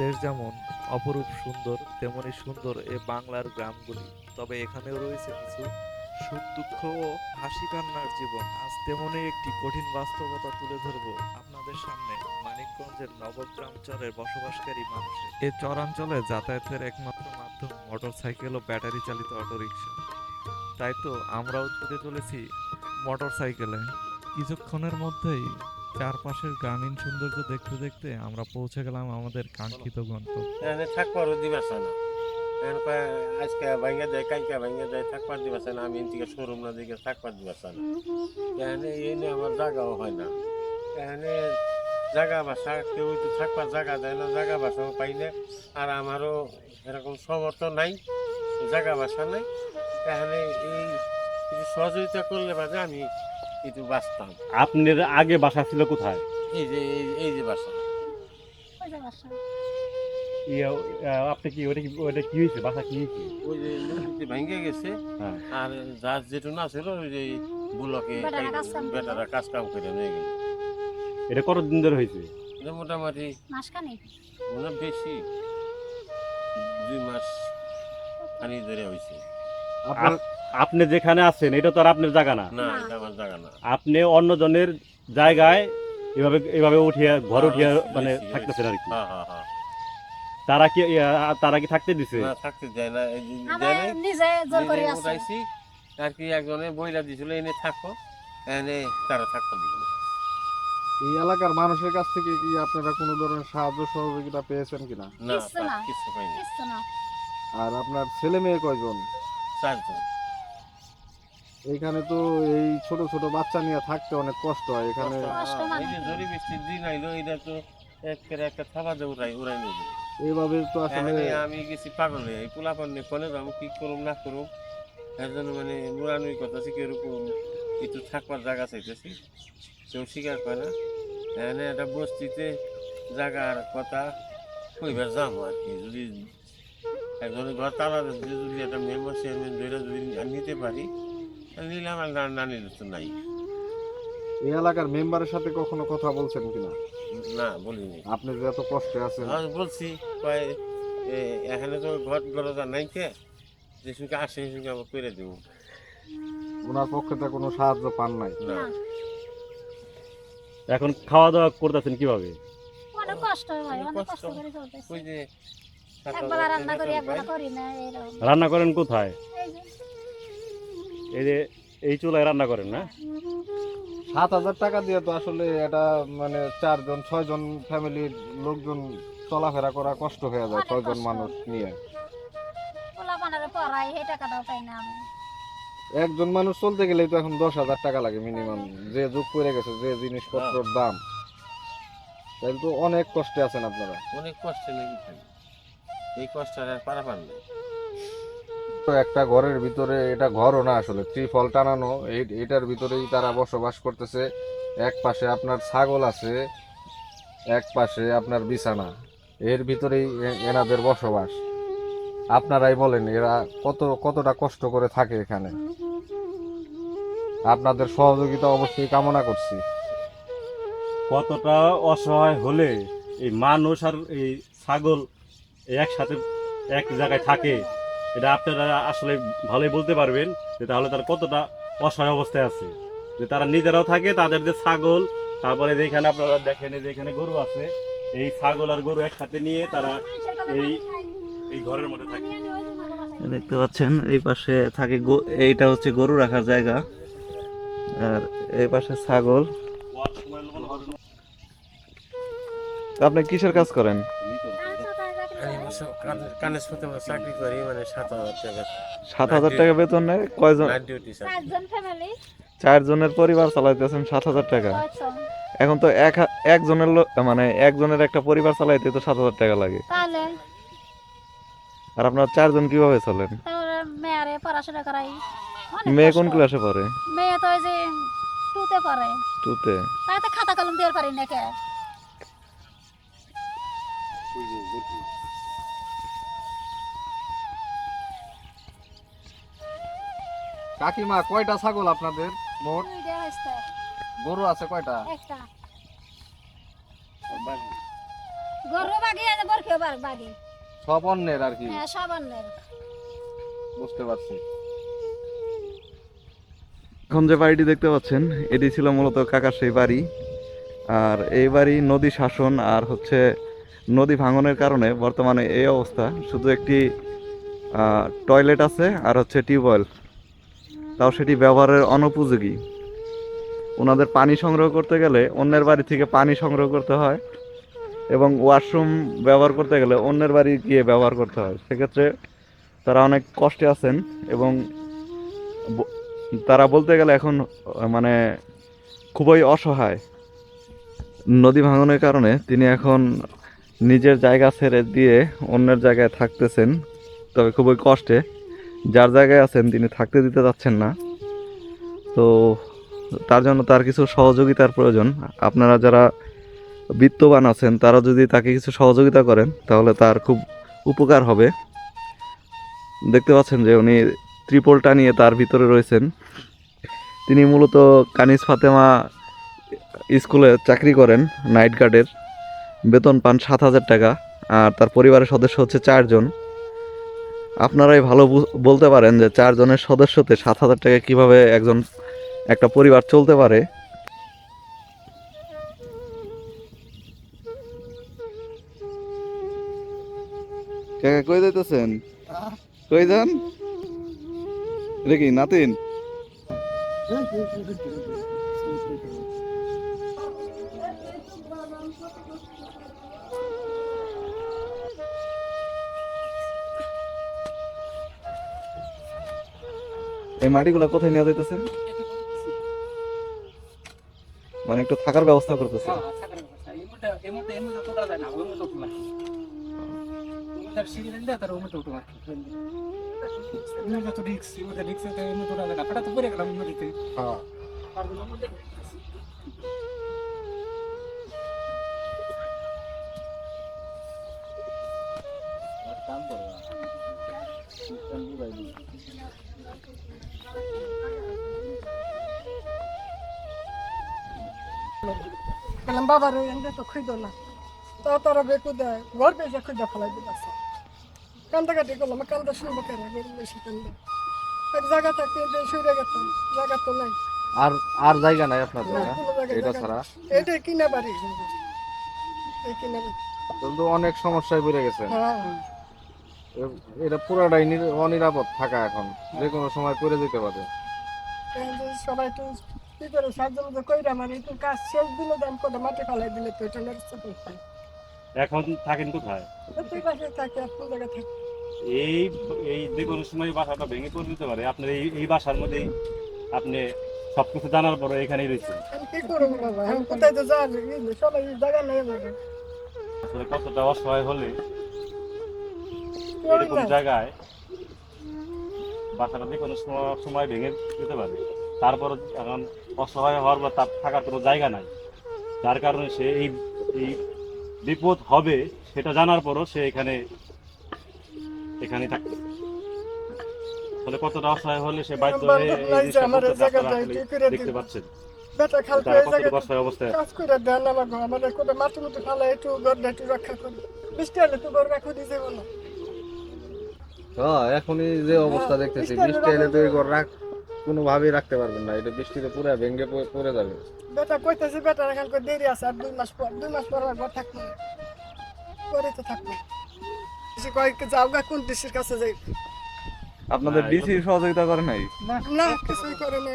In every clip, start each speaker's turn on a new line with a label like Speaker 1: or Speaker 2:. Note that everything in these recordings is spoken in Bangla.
Speaker 1: দেশ যেমন অপরূপ সুন্দর, তেমনি সুন্দর এ বাংলার গ্রামগুলি। তবে এখানেও রয়েছে কিছু সুখ, দুঃখ ও হাসি কান্নার জীবন। আজ তেমনি একটি কঠিন বাস্তবতা তুলে ধরব আপনাদের সামনে মানিকগঞ্জের নবগ্রাম চরের বসবাসকারী মানুষের। এ চরাঞ্চলে যাতায়াতের একমাত্র মাধ্যম মোটরসাইকেল ও ব্যাটারি চালিত অটোরিকশা। তাই তো আমরাও ছুটে চলেছি মোটরসাইকেলে। কিছুক্ষণের মধ্যেই চারপাশের গ্রামীণ সৌন্দর্য দেখতে দেখতে আমরা পৌঁছে গেলাম আমাদের কাঙ্ক্ষিত গন্তব্য।
Speaker 2: এখানে থাকবার দিবাস না। এখন আজকে ভাঙ্গা দেয় কালকে ভাঙ্গা দেয় থাকবার দিবাস না। আমি এদিকে শোরুম না দিকে থাকবার দিবাস না। এখানে এনে আমার জায়গাও হয় না। এখানে জায়গা বাসা, কেউ তো থাকবার জায়গা দেয় না। জায়গা বাসাও পাই না। আর আমারও এরকম সমর্থ নাই জায়গা বাসা নাই। এখানে এই কিছু সহযোগিতা করলে বাদে আমি একটু বাঁচতাম
Speaker 3: আপনার আগে বাসা ছিল কোথায়?
Speaker 2: এই যে এই- এই যে বাসা।
Speaker 3: ইয়া, আহ, আপনি কি ওটা কি ওটা কি হয়েছে? বাসা কি হয়েছে?
Speaker 2: ওই যে নদীতে ভেঙে গেছে।
Speaker 3: হ্যাঁ।
Speaker 2: আর যার যেটু না ছিল ওই যে বুলকে
Speaker 4: বেটারা কাজ কাম করে।
Speaker 2: বেটারা কাজ কাম করে নিয়ে গেল
Speaker 3: এটা কতদিন ধরে হয়েছে?
Speaker 2: এটা মোটামুটি
Speaker 4: মাসখানেক।
Speaker 2: মনে হয় বেশি দুই মাস পানি ধরে হয়েছে।
Speaker 3: আপ- আপনি যেখানে আছেন এটা তো আর আপনার জায়গা না।
Speaker 2: না। এটা আমার জায়গা না।
Speaker 3: আপনি অন্যজনের জায়গায় এভাবে এভাবে উঠিয়া ঘর উঠিয়া মানে থাকতেছেন আর কি।
Speaker 2: হ্যাঁ হ্যাঁ হ্যাঁ।
Speaker 3: তারা কি তারা কি থাকতে দিছে?
Speaker 2: না থাকতে দেয় না
Speaker 4: নিজে জোর করে
Speaker 2: আর কি একজনে বইলা দিছিল এনে থাকো এনে তারা থাকতে দিল।
Speaker 5: এই এলাকার মানুষের কাছ থেকে কি আপনারা কোনো ধরনের সাহায্য সহযোগিতা পেয়েছেন কিনা?
Speaker 2: না। কিছু পাইনি
Speaker 5: আর আপনার ছেলে মেয়ে কয়জন?
Speaker 2: চারজন।
Speaker 5: এইখানে তো এই ছোট ছোট বাচ্চা নিয়ে থাকতে অনেক কষ্ট হয়। এখানে
Speaker 2: হ্যাঁ? জরি বৃষ্টির দিন আইলো এটা তো একেবারে একটা থাবা দিয়ে উড়াই
Speaker 5: এইভাবে তো আসলে
Speaker 2: এখানে আমি গেছি পাগল হয়ে। এই পোলাপান নিয়ে ফোনে যাব কি করুম না করুম। এর জন্য মানে নুরানুই কথা আছে কীরকম একটু থাকবার জায়গা চাইতেছি। কেউ স্বীকার করে না। এখানে একটা বস্তিতে জায়গার কথা। কইবার যাব আর কি যদি একজনের ঘর তালা যদি একটা মেম্বার চেয়ারম্যান ধরে যদি নিতে পারি। নিলাম আর না না নিলে তো নাই।
Speaker 5: এই এলাকার মেম্বারের সাথে কখনো কথা বলছেন কিনা?
Speaker 2: না বলিনি।
Speaker 5: আপনি যে এত কষ্টে আছেন।
Speaker 2: আমি বলছি কয় এ, এখানে তো ঘর দরজা নাই কে? যে সঙ্গে আসে সে সঙ্গে আবার করে দেবো।
Speaker 5: ওনার পক্ষে তো কোনো সাহায্য পান নাই।
Speaker 2: না।
Speaker 3: এখন খাওয়া দাওয়া করতেছেন কীভাবে?
Speaker 4: অনেক কষ্ট হয় ভাই অনেক
Speaker 2: কষ্ট।
Speaker 4: কষ্ট করে চলতেছে।
Speaker 2: ওই যে
Speaker 4: একবেলা রান্না করি একবেলা করি না এরকম।
Speaker 3: রান্না করেন কোথায়?
Speaker 4: এই যে
Speaker 3: এই যে এই চুলায় রান্না করেন না?
Speaker 5: সাত হাজার টাকা দিয়ে তো আসলে এটা মানে চারজন ছয়জন ফ্যামিলির লোকজন চলাফেরা করা কষ্ট হয়ে যায় ছয়জন মানুষ নিয়ে। একজন মানুষ চলতে গেলেই তো এখন দশ হাজার টাকা লাগে মিনিমাম যে যুগ করে গেছে যে জিনিসপত্রের দাম। তাই তো অনেক কষ্টে আছেন আপনারা।
Speaker 2: অনেক কষ্ট লেগেছে। এই কষ্ট আর পারা পান না।
Speaker 5: একটা ঘরের ভিতরে এটা ঘরও না আসলে, ত্রিফল টানানো এটার ভিতরেই তারা বসবাস করতেছে। এক পাশে আপনার ছাগল আছে, এক পাশে আপনার বিছানা, এর ভিতরেই এনাদের বসবাস। আপনারাই বলেন, এরা কত, কতটা কষ্ট করে থাকে এখানে। আপনাদের সহযোগিতা অবশ্যই কামনা করছি।
Speaker 3: কতটা অসহায় হলে এই মানুষ আর এই ছাগল একসাথে এক জায়গায় থাকে এটা আপনারা আসলে ভালোই বলতে পারবেন যে তাহলে তারা কতটা অসহায় অবস্থায় আছে। যে তারা নিজেরাও থাকে তাদের যে ছাগল তারপরে যেখানে আপনারা দেখেন যে এখানে গরু আছে এই ছাগল আর গরু একসাথে নিয়ে তারা এই এই ঘরের মধ্যে থাকে।
Speaker 1: দেখতে পাচ্ছেন এই পাশে থাকে গো- এইটা হচ্ছে গরু রাখার জায়গা আর এই পাশে ছাগল। আপনি কিসের কাজ করেন?
Speaker 2: চাকরি করি মানে সাত হাজার টাকা।
Speaker 1: সাত হাজার টাকা বেতন নেয়? কয়জন? চারজনের পরিবার চালাইতেছেন সাত হাজার টাকা। এখন তো এক একজনের লোক মানে একজনের একটা পরিবার চালাইতে তো সাত হাজার টাকা লাগে। আর আপনার চারজন কীভাবে চলেন?
Speaker 4: মেয়ারে পড়াশোনা করাই
Speaker 1: মেয়ে কোন ক্লাসে পড়ে?
Speaker 4: মেয়ে তো ওই যে টুতে পড়ে।
Speaker 1: টুতে
Speaker 4: তাই তো খাতা কলম দিয়ে পারি না কে।
Speaker 5: কাকিমা কয়টা ছাগল আপনাদের মোট? গরু আছে কয়টা?
Speaker 4: একটা। গরু বাগি আছে বরফিও বাগি
Speaker 5: সব অন্যের আর কি?
Speaker 4: হ্যাঁ সব অন্যের।
Speaker 5: বুঝতে পারছি।
Speaker 1: এখন যে বাড়িটি দেখতে পাচ্ছেন এটি ছিল মূলত কাকার সেই বাড়ি। আর এই বাড়ি নদী শাসন আর হচ্ছে নদী ভাঙনের কারণে বর্তমানে এই অবস্থা। শুধু একটি টয়লেট আছে আর হচ্ছে টিউবওয়েল তাও সেটি ব্যবহারের অনুপযোগী। ওনাদের পানি সংগ্রহ করতে গেলে অন্যের বাড়ি থেকে পানি সংগ্রহ করতে হয় এবং ওয়াশরুম ব্যবহার করতে গেলে অন্যের বাড়ি গিয়ে ব্যবহার করতে হয়। সেক্ষেত্রে তারা অনেক কষ্টে আছেন এবং তারা বলতে গেলে এখন মানে খুবই অসহায়। নদী ভাঙনের কারণে তিনি এখন নিজের জায়গা ছেড়ে দিয়ে অন্যের জায়গায় থাকতেছেন, তবে খুবই কষ্টে। যার জায়গায় আছেন তিনি থাকতে দিতে যাচ্ছেন না। তো তার জন্য তার কিছু সহযোগিতার প্রয়োজন। আপনারা যারা বিত্তবান আছেন, তারা যদি তাকে কিছু সহযোগিতা করেন, তাহলে তার খুব উপকার হবে। দেখতে পাচ্ছেন যে উনি ত্রিপলটা নিয়ে তার ভিতরে রয়েছেন। তিনি মূলত কানিস ফাতেমা স্কুলে চাকরি করেন, নাইট গার্ডের। বেতন পান সাত হাজার টাকা, আর তার পরিবারের সদস্য হচ্ছে চারজন। আপনারাই ভালো বলতে পারেন যে চারজনের সদস্যতে সাত হাজার টাকা কীভাবে একজন, একটা পরিবার চলতে পারে। কই যাইতেছেন? কই যান? নাতিন? এই মাটিগুলো কোথায় নিয়ে যাইতেছেন? মানে একটু থাকার ব্যবস্থা করতেছে।
Speaker 5: হ্যাঁ
Speaker 6: বললাম বাবার ওই এনকে তো খুঁজো না তা তারা বেকু দেয় ঘর পেয়েছে খুঁজে ফেলাই দিতেছে কান্দা কাটি করলাম কান্দা শুনব কেন বেশি কান্দা এক জায়গা থাকতে গেতাম জায়গা তো নাই
Speaker 5: আর আর জায়গা নাই
Speaker 6: না কোনো
Speaker 5: এটা ছাড়া।
Speaker 6: এইটাই কিনা বাড়ি এই কিনা বাড়ি
Speaker 5: কিন্তু অনেক সমস্যায় পড়ে গেছে
Speaker 6: হ্যাঁ
Speaker 5: এটা পুরাটাই নির- অনিরাপদ থাকা এখন। যে কোনো সময় পড়ে যেতে পারে।
Speaker 6: এই যে সবাই তো কি করে সাহায্য কইরা মানে একটু কাজ শেষ দিলে দাম করে মাটি ফেলাই দিলে তো এটা
Speaker 3: এখন থাকেন কোথায়?
Speaker 6: তুই পাশে থাকে আর কোন জায়গায় থাকে।
Speaker 3: এই এই যে কোনো সময় বাসাটা ভেঙে পড়ে যেতে পারে। আপনার এই এই বাসার মধ্যেই আপনি সব কিছু জানার পরে এখানেই রয়েছেন।
Speaker 6: কি করব বাবা? আমি কোথায় তো যাওয়ার সবাই জায়গা নেই যাবে।
Speaker 3: আসলে কতটা অসহায় হলে এরকম। জায়গায় বাসাটা কোনো সময়- ভেঙে যেতে পারে। তারপর এখন অসহায় হওয়ার বা তার থাকার কোনো জায়গা নাই। যার কারণে সে এই এই বিপদ হবে সেটা জানার পরও সে এখানে এখানে থাকতে ফলে কতটা অসহায় হলে সে বাধ্য হয়ে এই জিনিসটা দেখতে পাচ্ছেন।
Speaker 6: বেটা খালতে
Speaker 3: তারা
Speaker 6: এই
Speaker 3: কতটুকু
Speaker 6: জায়গায়
Speaker 3: অসহায় অবস্থায় আছে।
Speaker 6: কাজ করে দেন আমার আমার কোথাও মাটি মুটি ফালা একটু ঘরটা একটু রক্ষা করি বৃষ্টি হলে তো রাখো দিতে বলো।
Speaker 5: হ্যাঁ এখনই যে অবস্থা দেখতেছি
Speaker 6: বৃষ্টি
Speaker 5: এলে তো এই ঘর রাখ কোনোভাবেই রাখতে পারবেন না। এটা বৃষ্টিতে পুরো ভেঙে পড়ে- যাবে।
Speaker 6: বেটা কইতেছে বেটা এখান করে দেরি আছে আর দুই মাস পর দুই মাস পর ঘর থাকব না। করে তো থাকব। সে কয়েক যাও গা কোন ডিসির কাছে যাই?
Speaker 1: আপনাদের
Speaker 3: না,
Speaker 1: ডিসি সহযোগিতা করে নাই?
Speaker 6: না কিছুই করে না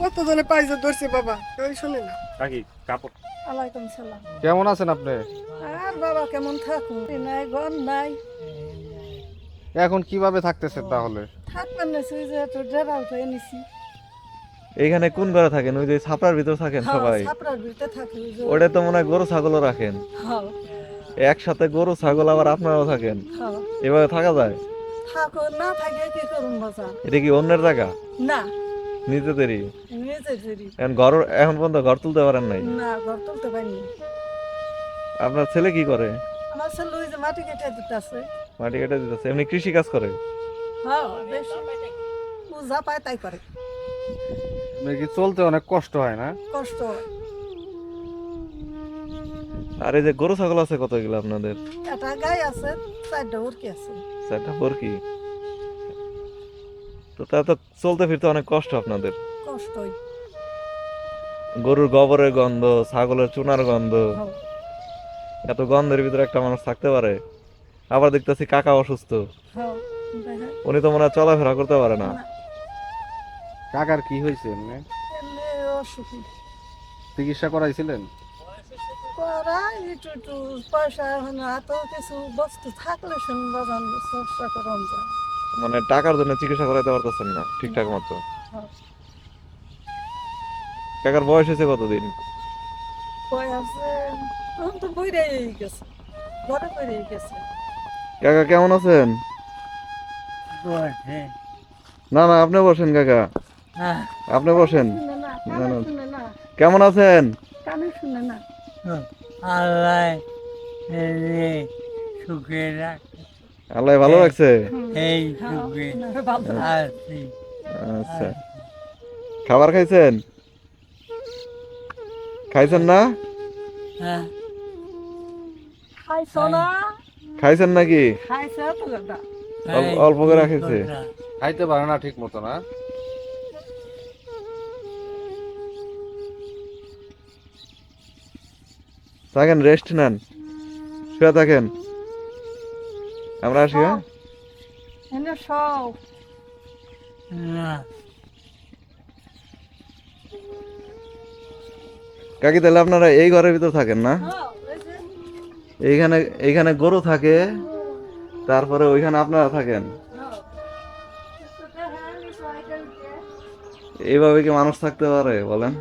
Speaker 6: কত জনে পাইছে ধরছে বাবা কেউ শুনে না।
Speaker 3: কাকি কাপড়।
Speaker 4: আলাইকুম সালাম।
Speaker 5: কেমন আছেন আপনি?
Speaker 4: আর বাবা কেমন থাকুন? নাই ঘর নাই।
Speaker 5: এখন কীভাবে থাকতেছে তাহলে?
Speaker 4: থাকবেন না সেই যে একটু ডেরা উঠে নিছি।
Speaker 1: এইখানে কোন ঘরে থাকেন? ওই যে ছাপড়ার ভিতর থাকেন সবাই?
Speaker 4: ছাপড়ার ভিতরে থাকি
Speaker 1: ওটা তো মনে হয় গরু ছাগলও রাখেন।
Speaker 4: হ্যাঁ।
Speaker 1: একসাথে গরু ছাগল আবার আপনারাও থাকেন?
Speaker 4: হ্যাঁ।
Speaker 1: এভাবে থাকা যায়?
Speaker 4: থাকো না থাকে কি করুন বাজার?
Speaker 1: এটা কি অন্যের জায়গা?
Speaker 4: না।
Speaker 1: নিজেদেরই?
Speaker 4: নিজে দেরি
Speaker 1: এখন ঘর এখন পর্যন্ত ঘর তুলতে পারেন নাই?
Speaker 4: না ঘর তুলতে পারিনি।
Speaker 1: আপনার ছেলে কি করে?
Speaker 4: আমার ছেলে ওই যে মাটি কেটে দিতেছে।
Speaker 1: মাটি কেটে দিতেছে এমনি কৃষি কাজ করে?
Speaker 4: হ্যাঁ বেশ। যা পায় তাই করে।
Speaker 5: কি চলতে অনেক কষ্ট হয় না?
Speaker 4: কষ্ট
Speaker 1: আর এই যে গরু ছাগল আছে কতগুলো আপনাদের?
Speaker 4: একটা গাই আছে চারটা উড়কি আছে।
Speaker 1: চারটা কি তো তা তো চলতে ফিরতে অনেক কষ্ট আপনাদের।
Speaker 4: কষ্টই
Speaker 1: গরুর গোবরের গন্ধ ছাগলের চুনার গন্ধ।
Speaker 4: হ্যাঁ।
Speaker 1: এত গন্ধের ভিতরে একটা মানুষ থাকতে পারে। আবার দেখতেছি কাকা অসুস্থ।
Speaker 4: হ্যাঁ
Speaker 1: উনি তো মনে হয় চলাফেরা করতে পারে না।
Speaker 5: কাকার কি হয়েছে এমনি
Speaker 4: এমনি
Speaker 5: চিকিৎসা করাইছিলেন?
Speaker 4: করা একটু একটু পয়সা এখন এত কিছু বস্তু থাকলে শুন বাজান চেষ্টা
Speaker 1: মানে টাকার জন্য চিকিৎসা করাইতে পারতেছেন না ঠিকঠাক মতো।
Speaker 4: হ্যাঁ।
Speaker 1: কাকার বয়স হয়েছে কতদিন?
Speaker 4: এখন তো বইরেই গেছে ঘরে বইরেই গেছে।
Speaker 1: কাকা কেমন আছেন? না না আপনি বসেন কাকা। আপনি বসেন। কেমন আছেন?
Speaker 4: কানে
Speaker 7: আল্লাহ সুখে রাখ।
Speaker 1: আল্লাহ ভালো লাগছে
Speaker 7: এই
Speaker 4: হ্যাঁ,
Speaker 1: আচ্ছা। খাবার খাইছেন? খাইছেন না?
Speaker 7: হ্যাঁ।
Speaker 4: খাইছ না?
Speaker 1: খাইছেন নাকি?
Speaker 4: খাইছে তো দাদা
Speaker 1: অল্প- অল্প করে রাখিছে।
Speaker 5: খাইতে পারে না ঠিক মতো না।
Speaker 1: থাকেন রেস্ট নেন। শুয়ে থাকেন। আমরা আসি হ্যাঁ?
Speaker 4: সব
Speaker 1: কাকি তাহলে আপনারা এই ঘরের ভিতর থাকেন না? এইখানে এইখানে গরু থাকে তারপরে ওইখানে আপনারা থাকেন। এইভাবে কি মানুষ থাকতে পারে বলেন?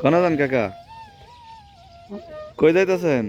Speaker 1: কোন যান কাকা। কই যাইতেছেন?